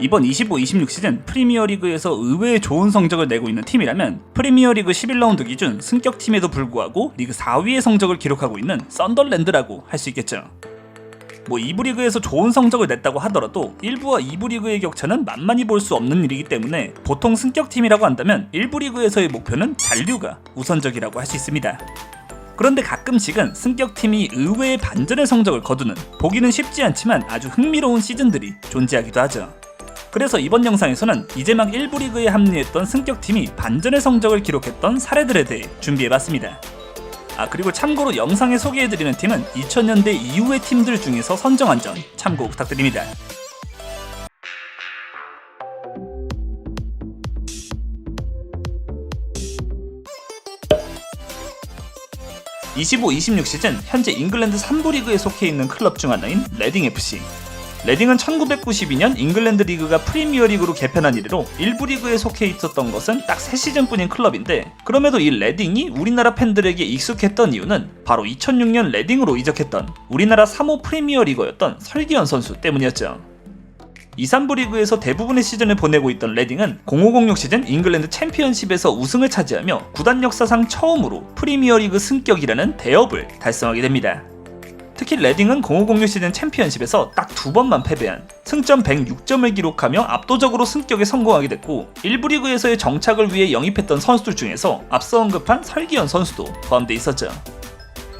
이번 25-26 시즌 프리미어리그에서 의외의 좋은 성적을 내고 있는 팀이라면 프리미어리그 11라운드 기준 승격팀에도 불구하고 리그 4위의 성적을 기록하고 있는 썬덜랜드라고 할 수 있겠죠. 뭐 2부 리그에서 좋은 성적을 냈다고 하더라도 1부와 2부 리그의 격차는 만만히 볼 수 없는 일이기 때문에 보통 승격팀이라고 한다면 1부 리그에서의 목표는 잔류가 우선적이라고 할 수 있습니다. 그런데 가끔씩은 승격팀이 의외의 반전의 성적을 거두는 보기는 쉽지 않지만 아주 흥미로운 시즌들이 존재하기도 하죠. 그래서 이번 영상에서는 이제 막 1부 리그에 합류했던 승격팀이 반전의 성적을 기록했던 사례들에 대해 준비해봤습니다. 아 그리고 참고로 영상에 소개해드리는 팀은 2000년대 이후의 팀들 중에서 선정한 점 참고 부탁드립니다. 25-26 시즌 현재 잉글랜드 3부 리그에 속해 있는 클럽 중 하나인 레딩 FC. 레딩은 1992년 잉글랜드 리그가 프리미어 리그로 개편한 이래로 1부 리그에 속해 있었던 것은 딱 3시즌뿐인 클럽인데 그럼에도 이 레딩이 우리나라 팬들에게 익숙했던 이유는 바로 2006년 레딩으로 이적했던 우리나라 3호 프리미어 리거였던 설기현 선수 때문이었죠. 2, 3부 리그에서 대부분의 시즌을 보내고 있던 레딩은 0506 시즌 잉글랜드 챔피언십에서 우승을 차지하며 구단 역사상 처음으로 프리미어리그 승격이라는 대업을 달성하게 됩니다. 특히 레딩은 0506 시즌 챔피언십에서 딱 두 번만 패배한 승점 106점을 기록하며 압도적으로 승격에 성공하게 됐고 1부 리그에서의 정착을 위해 영입했던 선수들 중에서 앞서 언급한 설기현 선수도 포함돼 있었죠.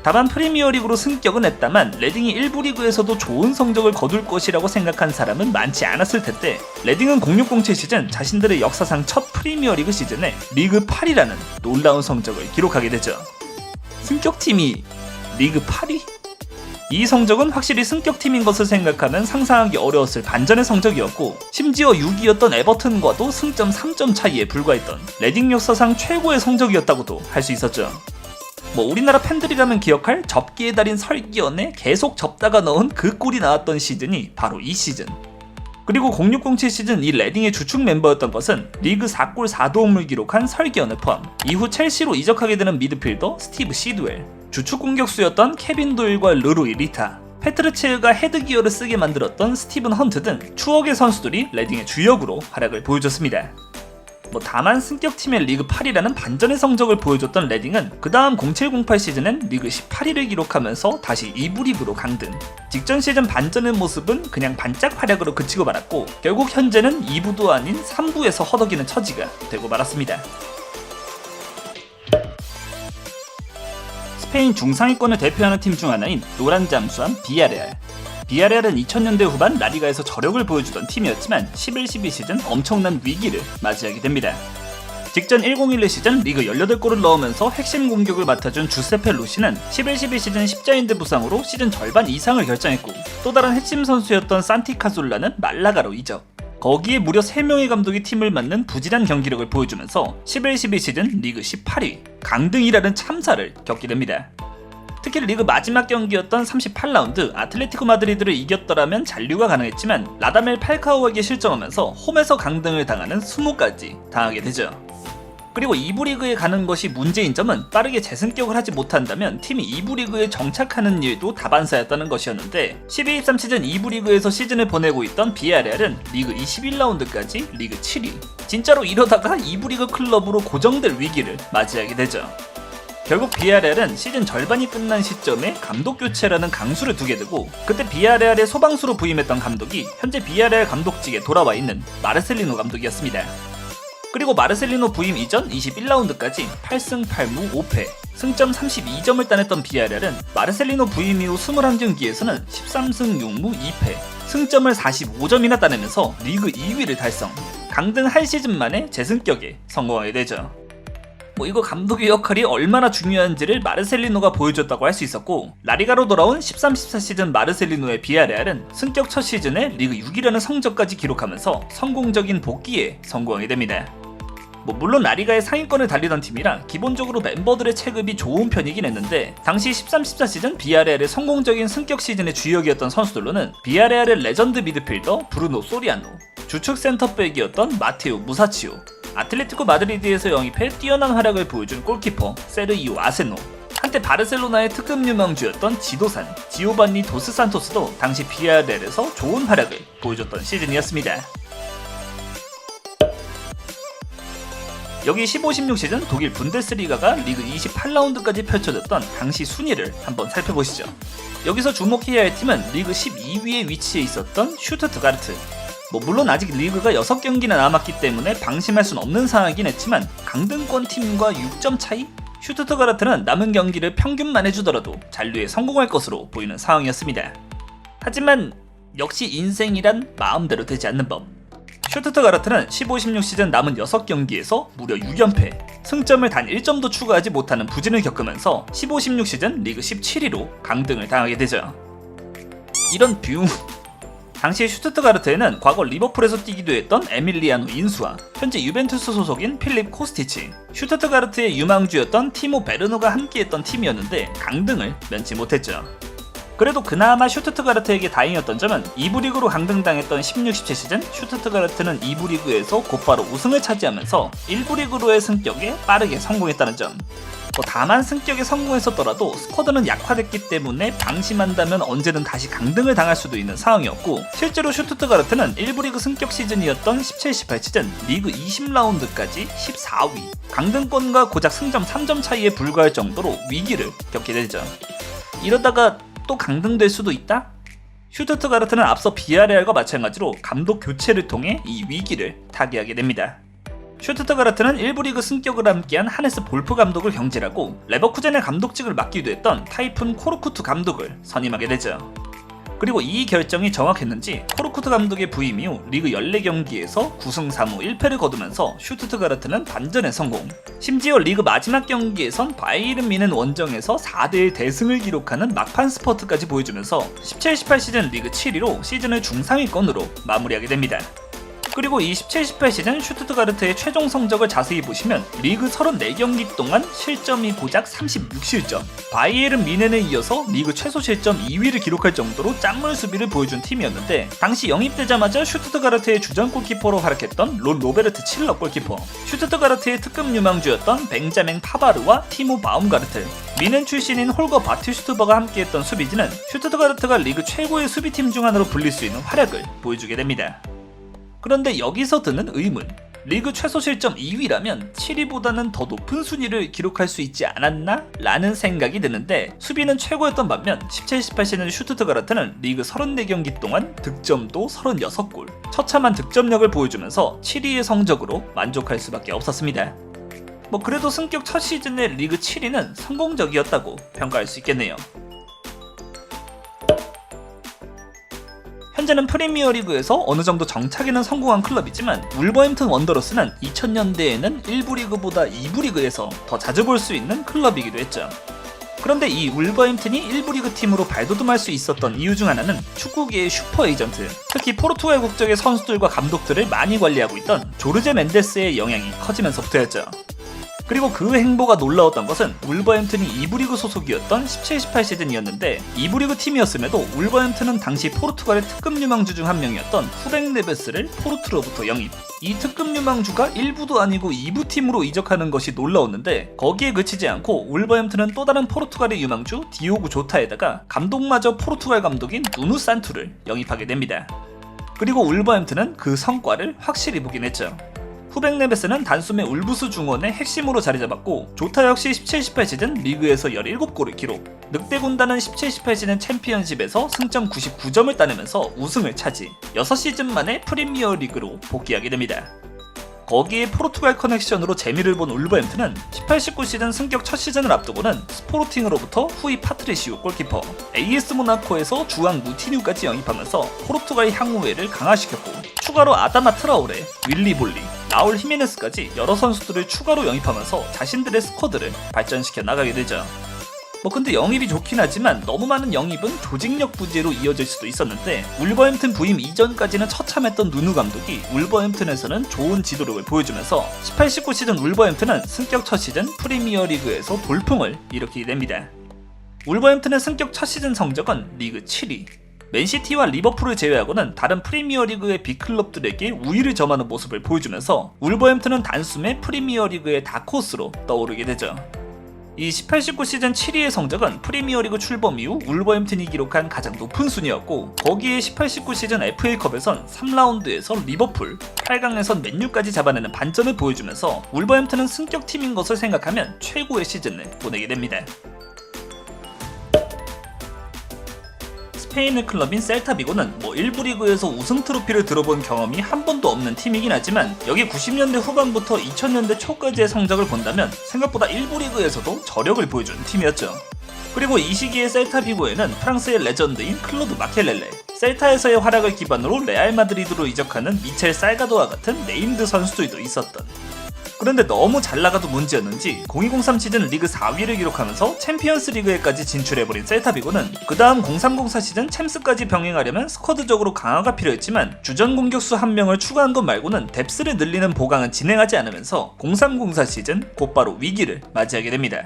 다만 프리미어리그로 승격은 했다만 레딩이 1부 리그에서도 좋은 성적을 거둘 것이라고 생각한 사람은 많지 않았을 텐데 레딩은 0607 시즌 자신들의 역사상 첫 프리미어리그 시즌에 리그 8위라는 놀라운 성적을 기록하게 되죠. 승격팀이 리그 8위? 이 성적은 확실히 승격팀인 것을 생각하면 상상하기 어려웠을 반전의 성적이었고 심지어 6위였던 에버튼과도 승점 3점 차이에 불과했던 레딩 역사상 최고의 성적이었다고도 할 수 있었죠. 뭐 우리나라 팬들이라면 기억할 접기의 달인 설기현에 계속 접다가 넣은 그 골이 나왔던 시즌이 바로 이 시즌. 그리고 0607 시즌 이 레딩의 주축 멤버였던 것은 리그 4골 4도움을 기록한 설기현을 포함 이후 첼시로 이적하게 되는 미드필더 스티브 시드웰 주축 공격수였던 케빈 도일과 르루 이 리타 페트르체르가 헤드기어를 쓰게 만들었던 스티븐 헌트 등 추억의 선수들이 레딩의 주역으로 활약을 보여줬습니다. 뭐 다만 승격팀의 리그 8위라는 반전의 성적을 보여줬던 레딩은 그 다음 0708 시즌엔 리그 18위를 기록하면서 다시 2부 리그로 강등. 직전 시즌 반전의 모습은 그냥 반짝 활약으로 그치고 말았고 결국 현재는 2부도 아닌 3부에서 허덕이는 처지가 되고 말았습니다. 스페인 중상위권을 대표하는 팀 중 하나인 노란 잠수함 비아레알. 비아레알은 2000년대 후반 라리가에서 저력을 보여주던 팀이었지만 11-12 시즌 엄청난 위기를 맞이하게 됩니다. 직전 1011 시즌 리그 18골을 넣으면서 핵심 공격을 맡아준 주세페 루시는 11-12 시즌 십자인대 부상으로 시즌 절반 이상을 결정했고 또 다른 핵심 선수였던 산티 카솔라는 말라가로 이적. 거기에 무려 3명의 감독이 팀을 맡는 부진한 경기력을 보여주면서 11-12 시즌 리그 18위, 강등이라는 참사를 겪게 됩니다. 특히 리그 마지막 경기였던 38라운드 아틀레티코 마드리드를 이겼더라면 잔류가 가능했지만 라다멜 팔카오에게 실점하면서 홈에서 강등을 당하는 수모까지 당하게 되죠. 그리고 2부 리그에 가는 것이 문제인 점은 빠르게 재승격을 하지 못한다면 팀이 2부 리그에 정착하는 일도 다반사였다는 것이었는데 12-13 시즌 2부 리그에서 시즌을 보내고 있던 비아레알은 리그 21라운드까지 리그 7위. 진짜로 이러다가 2부 리그 클럽으로 고정될 위기를 맞이하게 되죠. 결국 비아레알은 시즌 절반이 끝난 시점에 감독 교체라는 강수를 두게 되고 그때 비아레알의 소방수로 부임했던 감독이 현재 비아레알 감독직에 돌아와 있는 마르셀리노 감독이었습니다. 그리고 마르셀리노 부임 이전 21라운드까지 8승 8무 5패 승점 32점을 따냈던 비아레알은 마르셀리노 부임 이후 21경기에서는 13승 6무 2패 승점을 45점이나 따내면서 리그 2위를 달성 강등 한 시즌 만에 재승격에 성공하게 되죠. 뭐 이거 감독의 역할이 얼마나 중요한지를 마르셀리노가 보여줬다고 할 수 있었고 라리가로 돌아온 13-14 시즌 마르셀리노의 비아레알은 승격 첫 시즌에 리그 6위라는 성적까지 기록하면서 성공적인 복귀에 성공하게 됩니다. 뭐 물론 라리가의 상위권을 달리던 팀이라 기본적으로 멤버들의 체급이 좋은 편이긴 했는데 당시 13-14 시즌 비아레알의 성공적인 승격 시즌의 주역이었던 선수들로는 비아레알의 레전드 미드필더 브루노 소리아노 주축 센터백이었던 마테오 무사치오 아틀레티코 마드리드에서 영입해 뛰어난 활약을 보여준 골키퍼 세르이오 아세노 한때 바르셀로나의 특급 유망주였던 지도산 지오반니 도스 산토스도 당시 비아레알에서 좋은 활약을 보여줬던 시즌이었습니다. 여기 15-16 시즌 독일 분데스리가가 리그 28라운드까지 펼쳐졌던 당시 순위를 한번 살펴보시죠. 여기서 주목해야 할 팀은 리그 12위에 위치해 있었던 슈트트가르트. 뭐 물론 아직 리그가 6경기나 남았기 때문에 방심할 순 없는 상황이긴 했지만 강등권 팀과 6점 차이? 슈트트가르트는 남은 경기를 평균만 해주더라도 잔류에 성공할 것으로 보이는 상황이었습니다. 하지만 역시 인생이란 마음대로 되지 않는 법. 슈트트가르트는 15-16 시즌 남은 6경기에서 무려 6연패, 승점을 단 1점도 추가하지 못하는 부진을 겪으면서 15-16 시즌 리그 17위로 강등을 당하게 되죠. 이런 뷰... 당시 슈트트가르트에는 과거 리버풀에서 뛰기도 했던 에밀리아노 인수와 현재 유벤투스 소속인 필립 코스티치, 슈트트가르트의 유망주였던 티모 베르노가 함께했던 팀이었는데 강등을 면치 못했죠. 그래도 그나마 슈트트가르트에게 다행이었던 점은 2부 리그로 강등당했던 16-17 시즌 슈트트가르트는 2부 리그에서 곧바로 우승을 차지하면서 1부 리그로의 승격에 빠르게 성공했다는 점. 뭐 다만 승격에 성공했었더라도 스쿼드는 약화됐기 때문에 방심한다면 언제든 다시 강등을 당할 수도 있는 상황이었고 실제로 슈트트가르트는 1부 리그 승격 시즌이었던 17-18 시즌 리그 20라운드까지 14위 강등권과 고작 승점 3점 차이에 불과할 정도로 위기를 겪게 되죠. 이러다가 또 강등될 수도 있다? 슈트트가르트는 앞서 비아레알과 마찬가지로 감독 교체를 통해 이 위기를 타개하게 됩니다. 슈트트가르트는 1부 리그 승격을 함께한 하네스 볼프 감독을 경질하고 레버쿠젠의 감독직을 맡기도 했던 타이푼 코르쿠트 감독을 선임하게 되죠. 그리고 이 결정이 정확했는지 코르쿠트 감독의 부임 이후 리그 14경기에서 9승 3무 1패를 거두면서 슈트트가르트는 반전에 성공. 심지어 리그 마지막 경기에선 바이에른 미는 원정에서 4대1 대승을 기록하는 막판 스퍼트까지 보여주면서 17-18 시즌 리그 7위로 시즌을 중상위권으로 마무리하게 됩니다. 그리고 이17-18 시즌 슈트트가르트의 최종 성적을 자세히 보시면 리그 34경기 동안 실점이 고작 36실점 바이에른 미넨에 이어서 리그 최소 실점 2위를 기록할 정도로 짠물 수비를 보여준 팀이었는데 당시 영입되자마자 슈트트가르트의 주전 골키퍼로 활약했던 론 로베르트 칠러 골키퍼 슈트트가르트의 특급 유망주였던 벤자민 파바르와 티모 바움가르트 미넨 출신인 홀거 바티슈트버가 함께했던 수비진은 슈트트가르트가 리그 최고의 수비팀 중 하나로 불릴 수 있는 활약을 보여주게 됩니다. 그런데 여기서 드는 의문. 리그 최소 실점 2위라면 7위보다는 더 높은 순위를 기록할 수 있지 않았나? 라는 생각이 드는데 수비는 최고였던 반면 17-18 시즌 슈트트가르트는 리그 34경기 동안 득점도 36골 처참한 득점력을 보여주면서 7위의 성적으로 만족할 수밖에 없었습니다. 뭐 그래도 승격 첫 시즌의 리그 7위는 성공적이었다고 평가할 수 있겠네요. 현재는 프리미어리그에서 어느 정도 정착에는 성공한 클럽이지만 울버햄튼 원더러스는 2000년대에는 1부 리그보다 2부 리그에서 더 자주 볼 수 있는 클럽이기도 했죠. 그런데 이 울버햄튼이 1부 리그 팀으로 발돋움할 수 있었던 이유 중 하나는 축구계의 슈퍼 에이전트, 특히 포르투갈 국적의 선수들과 감독들을 많이 관리하고 있던 조르제 멘데스의 영향이 커지면서부터였죠. 그리고 그 행보가 놀라웠던 것은 울버햄튼이 2부 리그 소속이었던 17-18 시즌이었는데 2부 리그 팀이었음에도 울버햄튼은 당시 포르투갈의 특급 유망주 중 한 명이었던 후백 네베스를 포르투로부터 영입. 이 특급 유망주가 1부도 아니고 2부 팀으로 이적하는 것이 놀라웠는데 거기에 그치지 않고 울버햄튼은 또 다른 포르투갈의 유망주 디오고 조타에다가 감독마저 포르투갈 감독인 누누 산투를 영입하게 됩니다. 그리고 울버햄튼은 그 성과를 확실히 보긴 했죠. 후백 네베스는 단숨에 울브스 중원의 핵심으로 자리 잡았고 조타 역시 17-18 시즌 리그에서 17골을 기록 늑대 군단은 17-18 시즌 챔피언십에서 승점 99점을 따내면서 우승을 차지 6시즌 만에 프리미어 리그로 복귀하게 됩니다. 거기에 포르투갈 커넥션으로 재미를 본 울버햄튼은 18-19 시즌 승격 첫 시즌을 앞두고는 스포르팅으로부터 후이 파트리시우 골키퍼, AS 모나코에서 주앙 무티뉴까지 영입하면서 포르투갈 향후회를 강화시켰고 추가로 아다마 트라오레, 윌리 볼리, 라울 히메네스까지 여러 선수들을 추가로 영입하면서 자신들의 스쿼드를 발전시켜 나가게 되죠. 뭐 근데 영입이 좋긴 하지만 너무 많은 영입은 조직력 부재로 이어질 수도 있었는데 울버햄튼 부임 이전까지는 처참했던 누누 감독이 울버햄튼에서는 좋은 지도력을 보여주면서 18-19 시즌 울버햄튼은 승격 첫 시즌 프리미어 리그에서 돌풍을 일으키게 됩니다. 울버햄튼의 승격 첫 시즌 성적은 리그 7위. 맨시티와 리버풀을 제외하고는 다른 프리미어 리그의 빅클럽들에게 우위를 점하는 모습을 보여주면서 울버햄튼은 단숨에 프리미어 리그의 다코스로 떠오르게 되죠. 이 18-19 시즌 7위의 성적은 프리미어리그 출범 이후 울버햄튼이 기록한 가장 높은 순위였고 거기에 18-19 시즌 FA컵에선 3라운드에서 리버풀, 8강에선 맨유까지 잡아내는 반전을 보여주면서 울버햄튼은 승격팀인 것을 생각하면 최고의 시즌을 보내게 됩니다. 스페인의 클럽인 셀타 비고는 뭐 1부 리그에서 우승 트로피를 들어본 경험이 한 번도 없는 팀이긴 하지만 여기 90년대 후반부터 2000년대 초까지의 성적을 본다면 생각보다 1부 리그에서도 저력을 보여준 팀이었죠. 그리고 이 시기의 셀타 비고에는 프랑스의 레전드인 클로드 마켈렐레, 셀타에서의 활약을 기반으로 레알 마드리드로 이적하는 미첼 살가도와 같은 네임드 선수들도 있었던 그런데 너무 잘 나가도 문제였는지 0203 시즌 리그 4위를 기록하면서 챔피언스 리그에까지 진출해버린 셀타비고는 그 다음 0304 시즌 챔스까지 병행하려면 스쿼드적으로 강화가 필요했지만 주전 공격수 한 명을 추가한 것 말고는 뎁스를 늘리는 보강은 진행하지 않으면서 0304 시즌 곧바로 위기를 맞이하게 됩니다.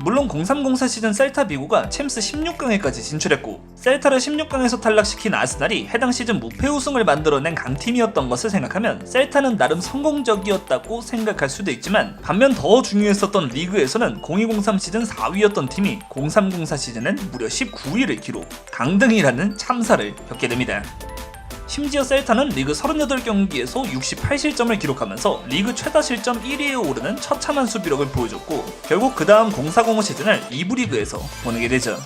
물론 0304 시즌 셀타 비고가 챔스 16강에까지 진출했고 셀타를 16강에서 탈락시킨 아스날이 해당 시즌 무패 우승을 만들어낸 강팀이었던 것을 생각하면 셀타는 나름 성공적이었다고 생각할 수도 있지만 반면 더 중요했었던 리그에서는 0203 시즌 4위였던 팀이 0304 시즌엔 무려 19위를 기록 강등이라는 참사를 겪게 됩니다. 심지어 셀타는 리그 38경기에서 68실점을 기록하면서 리그 최다 실점 1위에 오르는 처참한 수비력을 보여줬고 결국 그 다음 0405 시즌을 2부 리그에서 보내게 되죠.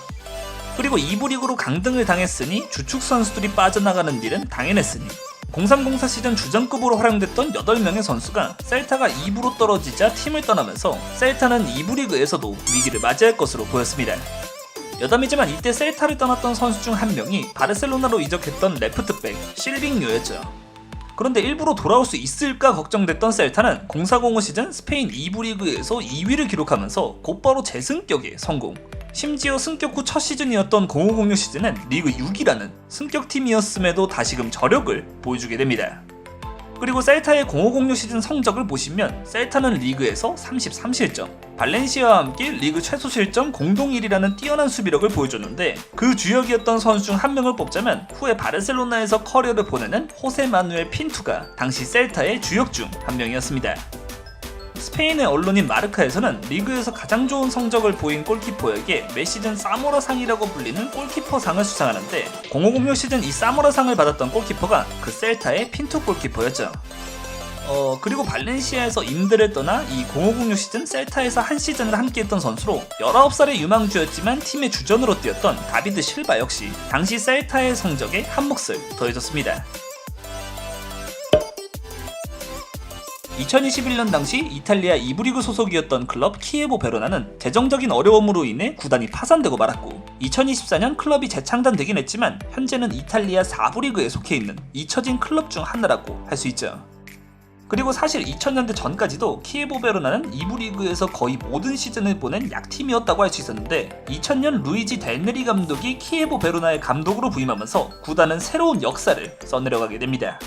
그리고 2부 리그로 강등을 당했으니 주축 선수들이 빠져나가는 일은 당연했으니 0304 시즌 주전급으로 활용됐던 8명의 선수가 셀타가 2부로 떨어지자 팀을 떠나면서 셀타는 2부 리그에서도 위기를 맞이할 것으로 보였습니다. 여담이지만 이때 셀타를 떠났던 선수 중 한 명이 바르셀로나로 이적했던 레프트백 실빙요였죠. 그런데 일부러 돌아올 수 있을까 걱정됐던 셀타는 0405 시즌 스페인 2부 리그에서 2위를 기록하면서 곧바로 재승격에 성공. 심지어 승격 후 첫 시즌이었던 0506 시즌은 리그 6위라는 승격팀이었음에도 다시금 저력을 보여주게 됩니다. 그리고 셀타의 0506 시즌 성적을 보시면 셀타는 리그에서 33실점, 발렌시아와 함께 리그 최소 실점 공동 1위라는 뛰어난 수비력을 보여줬는데 그 주역이었던 선수 중 한 명을 뽑자면 후에 바르셀로나에서 커리어를 보내는 호세 마누엘 핀투가 당시 셀타의 주역 중 한 명이었습니다. 스페인의 언론인 마르카에서는 리그에서 가장 좋은 성적을 보인 골키퍼에게 매 시즌 사모라 상이라고 불리는 골키퍼 상을 수상하는데 0506 시즌 이 사모라 상을 받았던 골키퍼가 그 셀타의 핀투 골키퍼였죠. 어 그리고 발렌시아에서 임대를 떠나 이 0506 시즌 셀타에서 한 시즌을 함께했던 선수로 19살의 유망주였지만 팀의 주전으로 뛰었던 다비드 실바 역시 당시 셀타의 성적에 한 몫을 더해줬습니다. 2021년 당시 이탈리아 2부 리그 소속이었던 클럽 키에보 베로나는 재정적인 어려움으로 인해 구단이 파산되고 말았고 2024년 클럽이 재창단되긴 했지만 현재는 이탈리아 4부 리그에 속해 있는 잊혀진 클럽 중 하나라고 할 수 있죠. 그리고 사실 2000년대 전까지도 키에보 베로나는 2부 리그에서 거의 모든 시즌을 보낸 약팀이었다고 할 수 있었는데 2000년 루이지 델네리 감독이 키에보 베로나의 감독으로 부임하면서 구단은 새로운 역사를 써내려가게 됩니다.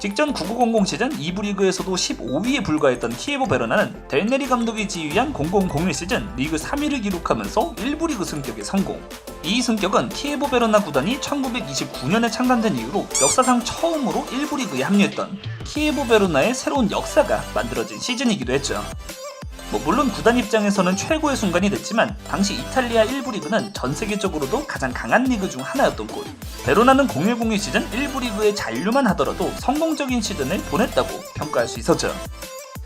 직전 9900 시즌 2부 리그에서도 15위에 불과했던 키에보 베로나는 델네리 감독이 지휘한 0001 시즌 리그 3위를 기록하면서 1부 리그 승격에 성공. 이 승격은 키에보 베로나 구단이 1929년에 창단된 이후로 역사상 처음으로 1부 리그에 합류했던 키에보 베로나의 새로운 역사가 만들어진 시즌이기도 했죠. 뭐 물론 구단 입장에서는 최고의 순간이 됐지만 당시 이탈리아 1부 리그는 전 세계적으로도 가장 강한 리그 중 하나였던 곳. 베로나는 0102 시즌 1부 리그에 잔류만 하더라도 성공적인 시즌을 보냈다고 평가할 수 있었죠.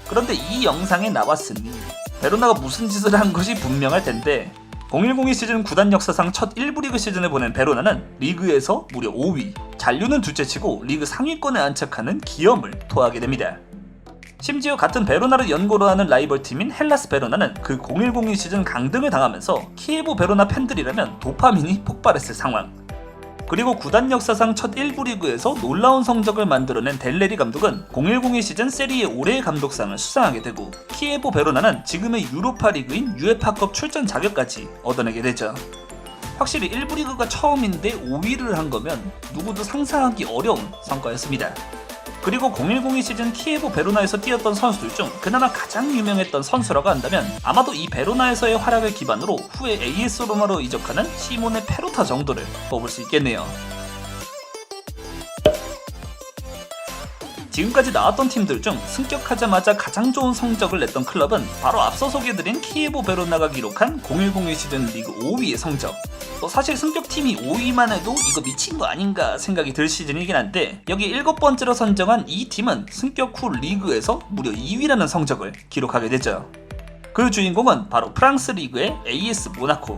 그런데 이 영상에 나왔으니 베로나가 무슨 짓을 한 것이 분명할 텐데 0102 시즌 구단 역사상 첫 1부 리그 시즌을 보낸 베로나는 리그에서 무려 5위, 잔류는 둘째치고 리그 상위권에 안착하는 기염을 토하게 됩니다. 심지어 같은 베로나를 연고로 하는 라이벌 팀인 헬라스 베로나는 그 0102 시즌 강등을 당하면서 키에보 베로나 팬들이라면 도파민이 폭발했을 상황. 그리고 구단 역사상 첫 1부 리그에서 놀라운 성적을 만들어낸 델레리 감독은 0102 시즌 세리의 올해의 감독상을 수상하게 되고 키에보 베로나는 지금의 유로파 리그인 유에파컵 출전 자격까지 얻어내게 되죠. 확실히 1부 리그가 처음인데 5위를 한 거면 누구도 상상하기 어려운 성과였습니다. 그리고 0102 시즌 키에보 베로나에서 뛰었던 선수들 중 그나마 가장 유명했던 선수라고 한다면 아마도 이 베로나에서의 활약을 기반으로 후에 AS 로마로 이적하는 시모네 페로타 정도를 뽑을 수 있겠네요. 지금까지 나왔던 팀들 중 승격하자마자 가장 좋은 성적을 냈던 클럽은 바로 앞서 소개드린 키에보 베로나가 기록한 0102 시즌 리그 5위의 성적. 뭐 사실 승격팀이 5위만 해도 이거 미친 거 아닌가 생각이 들 시즌이긴 한데 여기 일곱 번째로 선정한 이 팀은 승격 후 리그에서 무려 2위라는 성적을 기록하게 되죠. 그 주인공은 바로 프랑스 리그의 AS 모나코.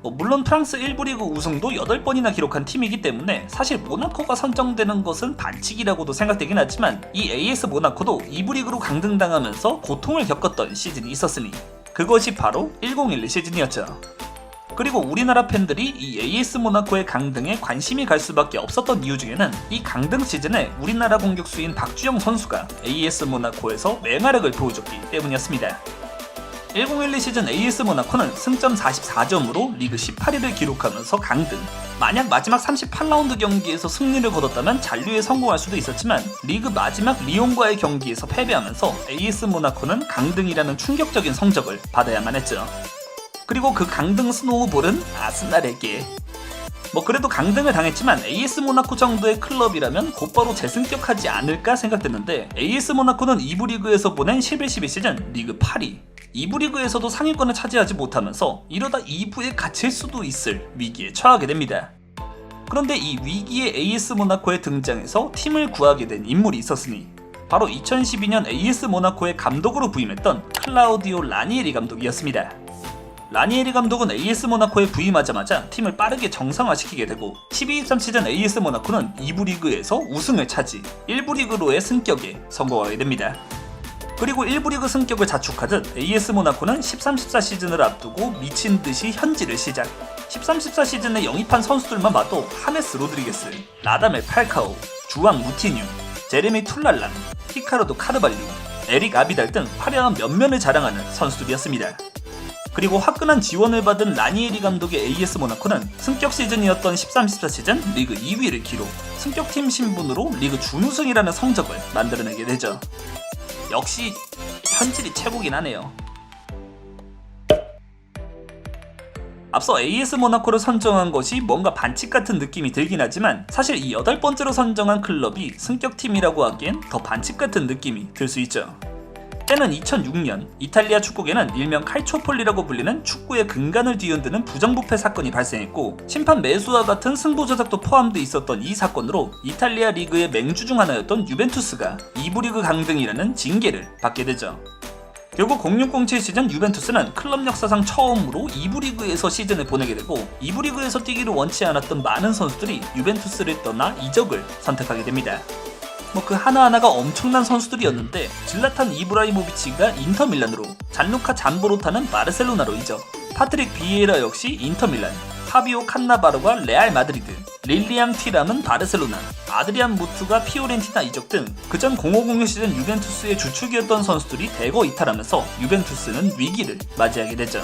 뭐 물론 프랑스 1부 리그 우승도 8번이나 기록한 팀이기 때문에 사실 모나코가 선정되는 것은 반칙이라고도 생각되긴 하지만 이 AS 모나코도 2부 리그로 강등당하면서 고통을 겪었던 시즌이 있었으니 그것이 바로 1012 시즌이었죠. 그리고 우리나라 팬들이 이 AS 모나코의 강등에 관심이 갈 수밖에 없었던 이유 중에는 이 강등 시즌에 우리나라 공격수인 박주영 선수가 AS 모나코에서 맹활약을 보여줬기 때문이었습니다. 1012 시즌 AS 모나코는 승점 44점으로 리그 18위를 기록하면서 강등. 만약 마지막 38라운드 경기에서 승리를 거뒀다면 잔류에 성공할 수도 있었지만 리그 마지막 리옹과의 경기에서 패배하면서 AS 모나코는 강등이라는 충격적인 성적을 받아야만 했죠. 그리고 그 강등 스노우볼은 아스날에게 뭐 그래도 강등을 당했지만 AS 모나코 정도의 클럽이라면 곧바로 재승격하지 않을까 생각됐는데 AS 모나코는 2부 리그에서 보낸 11-12 시즌 리그 8위 2부 리그에서도 상위권을 차지하지 못하면서 이러다 2부에 갇힐 수도 있을 위기에 처하게 됩니다. 그런데 이 위기의 AS 모나코에 등장해서 팀을 구하게 된 인물이 있었으니 바로 2012년 AS 모나코의 감독으로 부임했던 클라우디오 라니에리 감독이었습니다. 라니에리 감독은 AS 모나코에 부임하자마자 팀을 빠르게 정상화시키게 되고 12-13 시즌 AS 모나코는 2부 리그에서 우승을 차지 1부 리그로의 승격에 성공하게 됩니다. 그리고 1부 리그 승격을 자축하듯 AS 모나코는 13-14 시즌을 앞두고 미친 듯이 현지를 시작. 13-14 시즌에 영입한 선수들만 봐도 하메스 로드리게스, 라다멜 팔카오, 주앙 무티뉴, 제레미 툴랄란, 히카르도 카르발리, 에릭 아비달 등 화려한 면면을 자랑하는 선수들이었습니다. 그리고 화끈한 지원을 받은 라니에리 감독의 AS 모나코는 승격 시즌이었던 13-14 시즌 리그 2위를 기록, 승격팀 신분으로 리그 준우승이라는 성적을 만들어내게 되죠. 역시 현질이 최고긴 하네요. 앞서 AS 모나코를 선정한 것이 뭔가 반칙 같은 느낌이 들긴 하지만 사실 이 여덟 번째로 선정한 클럽이 승격팀이라고 하기엔 더 반칙 같은 느낌이 들 수 있죠. 때는 2006년 이탈리아 축구계는 일명 칼초폴리라고 불리는 축구의 근간을 뒤흔드는 부정부패 사건이 발생했고 심판 매수와 같은 승부 조작도 포함돼 있었던 이 사건으로 이탈리아 리그의 맹주 중 하나였던 유벤투스가 2부 리그 강등이라는 징계를 받게 되죠. 결국 0607 시즌 유벤투스는 클럽 역사상 처음으로 2부 리그에서 시즌을 보내게 되고 2부 리그에서 뛰기를 원치 않았던 많은 선수들이 유벤투스를 떠나 이적을 선택하게 됩니다. 뭐 그 하나하나가 엄청난 선수들이었는데 질라탄 이브라이모비치가 인터밀란으로 잔루카 잠보로타는 바르셀로나로 이적 파트릭 비에라 역시 인터밀란 파비오 칸나바로가 레알 마드리드 릴리앙 티람은 바르셀로나 아드리안 무투가 피오렌티나 이적 등 그전 0506 시즌 유벤투스의 주축이었던 선수들이 대거 이탈하면서 유벤투스는 위기를 맞이하게 되죠.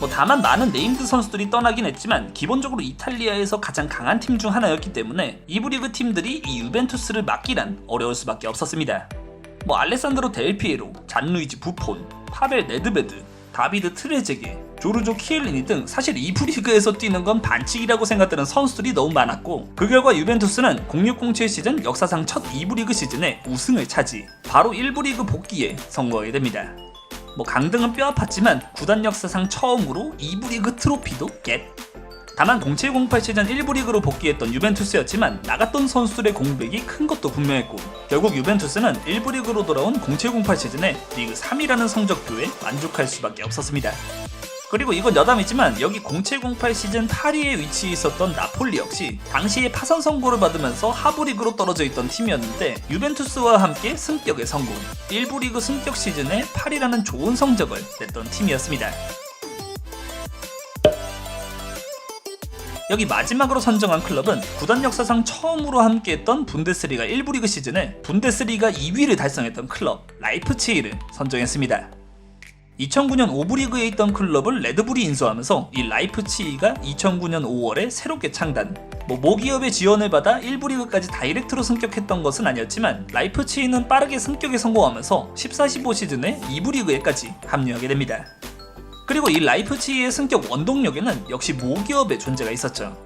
뭐 다만 많은 네임드 선수들이 떠나긴 했지만 기본적으로 이탈리아에서 가장 강한 팀 중 하나였기 때문에 2부 리그 팀들이 이 유벤투스를 막기란 어려울 수밖에 없었습니다. 뭐 알레산드로 델피에로, 잔루이지 부폰, 파벨 네드베드, 다비드 트레제게, 조르조 키엘리니 등 사실 2부 리그에서 뛰는 건 반칙이라고 생각되는 선수들이 너무 많았고 그 결과 유벤투스는 0607 시즌 역사상 첫 2부 리그 시즌에 우승을 차지 바로 1부 리그 복귀에 성공하게 됩니다. 뭐 강등은 뼈 아팠지만 구단 역사상 처음으로 2부 리그 트로피도 겟. 다만 0708 시즌 1부 리그로 복귀했던 유벤투스였지만 나갔던 선수들의 공백이 큰 것도 분명했고 결국 유벤투스는 1부 리그로 돌아온 0708 시즌에 리그 3위라는 성적표에 만족할 수밖에 없었습니다. 그리고 이건 여담이지만 여기 0708 시즌 8위에 위치해 있었던 나폴리 역시 당시에 파산 선고를 받으면서 하부 리그로 떨어져 있던 팀이었는데 유벤투스와 함께 승격에 성공 1부 리그 승격 시즌에 8위라는 좋은 성적을 냈던 팀이었습니다. 여기 마지막으로 선정한 클럽은 구단 역사상 처음으로 함께했던 분데스리가 1부 리그 시즌에 분데스리가 2위를 달성했던 클럽 라이프치히를 선정했습니다. 2009년 5부 리그에 있던 클럽을 레드불이 인수하면서 이 라이프치히가 2009년 5월에 새롭게 창단. 뭐 모기업의 지원을 받아 1부 리그까지 다이렉트로 승격했던 것은 아니었지만 라이프치히는 빠르게 승격에 성공하면서 14-15 시즌에 2부 리그에까지 합류하게 됩니다. 그리고 이 라이프치히의 승격 원동력에는 역시 모기업의 존재가 있었죠.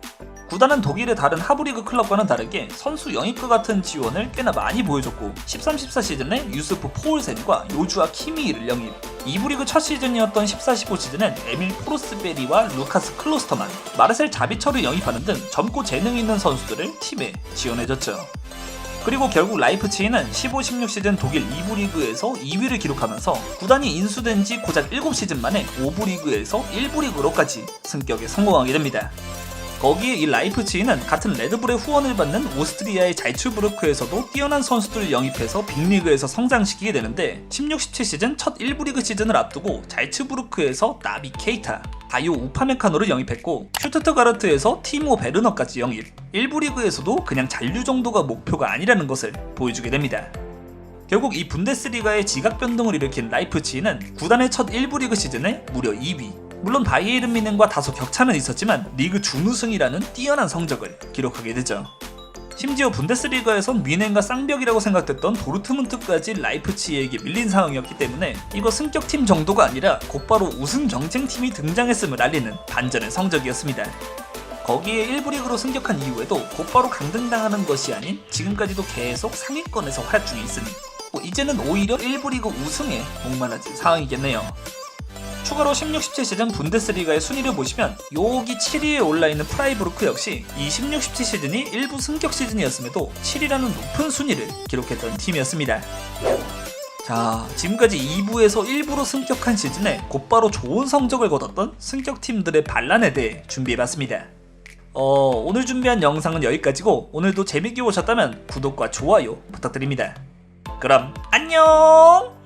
구단은 독일의 다른 하브리그 클럽과는 다르게 선수 영입과 같은 지원을 꽤나 많이 보여줬고 13-14 시즌에 유스프 포울센과 요주아 키미를 영입 2부 리그 첫 시즌이었던 14-15 시즌엔 에밀 프로스베리와 루카스 클로스터만, 마르셀 자비처를 영입하는 등 젊고 재능 있는 선수들을 팀에 지원해줬죠. 그리고 결국 라이프치히는 15-16 시즌 독일 2부 리그에서 2위를 기록하면서 구단이 인수된 지 고작 7시즌 만에 5부 리그에서 1부 리그로까지 승격에 성공하게 됩니다. 거기에 이 라이프치히는 같은 레드불의 후원을 받는 오스트리아의 잘츠부르크에서도 뛰어난 선수들을 영입해서 빅리그에서 성장시키게 되는데 16-17 시즌 첫 1부 리그 시즌을 앞두고 잘츠부르크에서 나비 케이타, 다요 우파메카노를 영입했고 슈투트가르트에서 티모 베르너까지 영입 1부 리그에서도 그냥 잔류 정도가 목표가 아니라는 것을 보여주게 됩니다. 결국 이 분데스리가의 지각 변동을 일으킨 라이프치히는 구단의 첫 1부 리그 시즌에 무려 2위. 물론 바이에른 미넨과 다소 격차는 있었지만 리그 준우승이라는 뛰어난 성적을 기록하게 되죠. 심지어 분데스리가에선 미넨과 쌍벽이라고 생각됐던 도르트문트까지 라이프치히에게 밀린 상황이었기 때문에 이거 승격팀 정도가 아니라 곧바로 우승 경쟁팀이 등장했음을 알리는 반전의 성적이었습니다. 거기에 1부 리그로 승격한 이후에도 곧바로 강등당하는 것이 아닌 지금까지도 계속 상위권에서 활약 중에 있으니 뭐 이제는 오히려 1부 리그 우승에 목말라진 상황이겠네요. 추가로 16, 17 시즌 분데스리가의 순위를 보시면 여기 7위에 올라있는 프라이부르크 역시 이 16, 17 시즌이 일부 승격 시즌이었음에도 7위라는 높은 순위를 기록했던 팀이었습니다. 자, 지금까지 2부에서 1부로 승격한 시즌에 곧바로 좋은 성적을 거뒀던 승격팀들의 반란에 대해 준비해봤습니다. 어, 오늘 준비한 영상은 여기까지고 오늘도 재밌게 보셨다면 구독과 좋아요 부탁드립니다. 그럼 안녕!